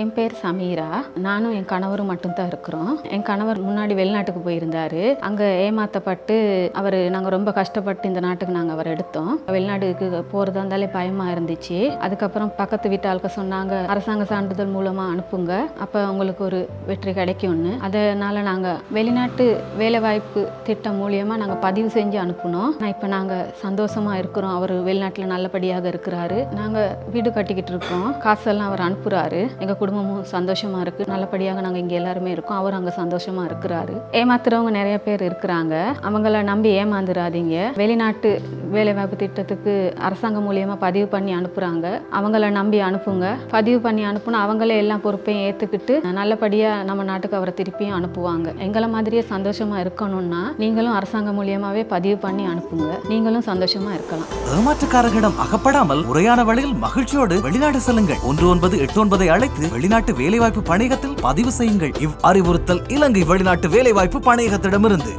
என் பேர் சமீரா. நானும் என் கணவரும் மட்டும்தான் இருக்கிறோம். என் கணவர் முன்னாடி வெளிநாட்டுக்கு போயிருந்தாரு. அங்கே ஏமாத்தப்பட்டு அவர் நாங்கள் ரொம்ப கஷ்டப்பட்டு இந்த நாட்டுக்கு நாங்கள் அவர் எடுத்தோம். வெளிநாட்டுக்கு போகிறதா இருந்தாலே பயமாக இருந்துச்சு. அதுக்கப்புறம் பக்கத்து வீட்டு ஆளுக்க சொன்னாங்க அரசாங்க சான்றிதழ் மூலமாக அனுப்புங்க. அப்போ உங்களுக்கு ஒரு வெற்றி கிடைக்கும்னு. அதனால் நாங்கள் வெளிநாட்டு வேலைவாய்ப்பு திட்டம் மூலியமாக நாங்கள் பதிவு செஞ்சு அனுப்புனோம். நான் இப்போ நாங்கள் சந்தோஷமாக இருக்கிறோம். அவர் வெளிநாட்டில் நல்லபடியாக இருக்கிறாரு. நாங்கள் வீடு கட்டிக்கிட்டு இருக்கோம். காசெல்லாம் அவர் அனுப்புகிறாரு எங்கள் குடும்பமும் சந்தோஷமாக இருக்குது நல்லபடியாக நாங்கள் இங்கே எல்லாருமே இருக்கோம். அவர் அங்கே சந்தோஷமாக இருக்கிறாரு. ஏமாத்துறவங்க நிறைய பேர் இருக்கிறாங்க. அவங்கள நம்பி ஏமாந்துடாதீங்க வெளிநாட்டு வேலைவாய்ப்பு திட்டத்துக்கு அரசாங்கம் மூலியமாக பதிவு பண்ணி அனுப்புகிறாங்க அவங்கள நம்பி அனுப்புங்க. பதிவு பண்ணி அனுப்புனா அவங்களே எல்லா பொறுப்பையும் ஏற்றுக்கிட்டு நல்லபடியாக நம்ம நாட்டுக்கு அவரை திருப்பியும் அனுப்புவாங்க. எங்களை மாதிரியே சந்தோஷமாக இருக்கணும்னா நீங்களும் அரசாங்கம் மூலியமாகவே பதிவு பண்ணி அனுப்புங்க. நீங்களும் சந்தோஷமாக இருக்கலாம். ஏமாற்றுக்காரர்களிடம் அகப்படாமல் முறையான வழியில் மகிழ்ச்சியோடு வெளிநாடு செல்லுங்கள். ஒன்று ஒன்பது எட்டு ஒன்பதை அழைத்து வெளிநாட்டு வேலைவாய்ப்பு பணியகத்தில் பதிவு செய்யுங்கள். இவ் அறிவுறுத்தல் இலங்கை வெளிநாட்டு வேலைவாய்ப்பு பணியகத்திடமிருந்து.